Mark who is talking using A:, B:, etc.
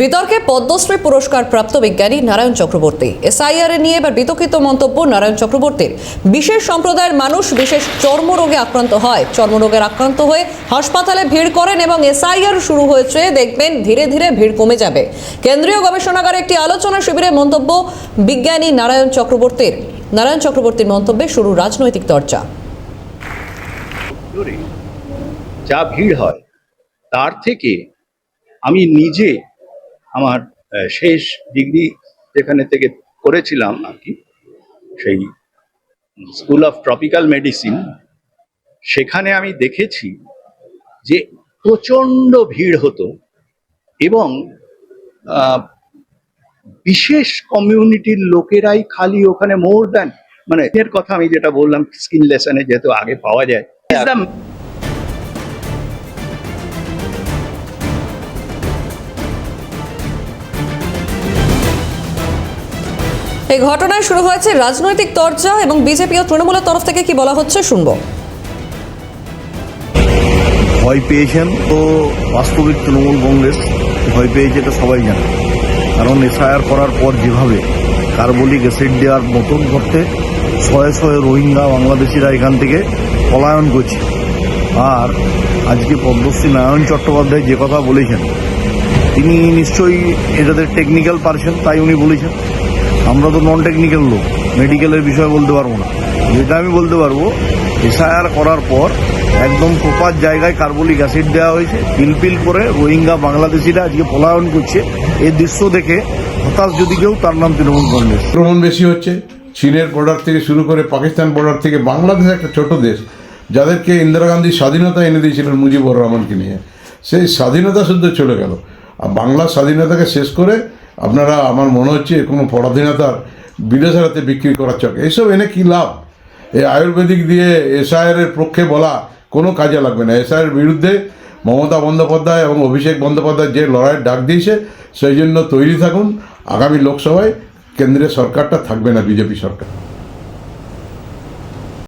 A: বিতর্কে পদ্মশ্রী পুরস্কার প্রাপ্ত বিজ্ঞানী নারায়ণ চক্রবর্তী। এসআইআর এ নিয়ে এবার বিতর্কিত মন্তব্য নারায়ণ চক্রবর্তীর। বিশেষ সম্প্রদায়ের মানুষ বিশেষ চর্মরোগে আক্রান্ত হয়। চর্মরোগের আক্রান্ত হয়ে হাসপাতালে ভিড় করেন এবং এসআইআর শুরু হয়েছে, দেখবেন ধীরে ধীরে ভিড় কমে যাবে। কেন্দ্রীয় গবেষণাগারে একটি আলোচনা শিবিরে মন্তব্য বিজ্ঞানী নারায়ণ চক্রবর্তীর। নারায়ণ চক্রবর্তীর মন্তব্যে শুরু রাজনৈতিক চর্চা।
B: যা ভিড় হয়, তার থেকে আমি নিজে আমার শেষ ডিগ্রি যেখানে থেকে করেছিলাম আর কি, সেই স্কুল অফ ট্রপিক্যাল মেডিসিন, সেখানে আমি দেখেছি যে প্রচণ্ড ভিড় হতো এবং বিশেষ কমিউনিটির লোকেরাই খালি ওখানে মোর দেন মানে এর কথা আমি যেটা বললাম, স্কিন লেসনে যেহেতু আগে পাওয়া যায়।
A: এই ঘটনায় শুরু হয়েছে রাজনৈতিক চর্চা এবং বিজেপি ও তৃণমূলের তরফ থেকে কি বলা হচ্ছে শুনব।
C: ভয় পেয়েছেন তো বাস্তবিক তৃণমূল কংগ্রেস ভয় পেয়েছে এটা সবাই জানে। কারণ এসআইআর করার পর যেভাবে কার্বলিক অ্যাসিড দেওয়ার মতন করতে শয়ে শয়ে রোহিঙ্গা বাংলাদেশিরা এখান থেকে পলায়ন করছে। আর আজকে পদ্মশ্রী নারায়ণ চট্টোপাধ্যায় যে কথা বলেছেন, তিনি নিশ্চয়ই এটাতে টেকনিক্যাল পারসন তাই উনি বলেছেন। আমরা তো নন টেকনিক্যাল লোক মেডিকেলের বিষয়ে বলতে পারব না। যেটা আমি বলতে পারব এসআইআর করার পর একদম প্রপার জায়গায় কার্বলিক অ্যাসিড দেওয়া হয়েছে পিলপিল করে রোহিঙ্গা বাংলাদেশিরা আজকে পলায়ন করছে। এই দৃশ্য দেখে হতাশ যদি কেউ, তার নাম তৃণমূল কংগ্রেস।
D: আক্রমণ বেশি হচ্ছে। চীনের বর্ডার থেকে শুরু করে পাকিস্তান বর্ডার থেকে বাংলাদেশ একটা ছোট দেশ, যাদেরকে ইন্দিরা গান্ধী স্বাধীনতা এনে দিয়েছিলেন মুজিবুর রহমানকে নিয়ে। সেই স্বাধীনতা শুদ্ধ চলে গেল। আর বাংলার স্বাধীনতাকে শেষ করে আপনারা, আমার মনে হচ্ছে কোনো পরাধীনতার বিদেশের হাতে বিক্রি করার চক। এইসব এনে কী লাভ? এই আয়ুর্বেদিক দিয়ে এসআইআর এর পক্ষে বলা কোনো কাজে লাগবে না। এসআইয়ের বিরুদ্ধে মমতা বন্দ্যোপাধ্যায় এবং অভিষেক বন্দ্যোপাধ্যায় যে লড়াইয়ের ডাক দিয়েছে, সেই জন্য তৈরি থাকুন। আগামী লোকসভায় কেন্দ্রীয় সরকারটা থাকবে না, বিজেপি সরকার।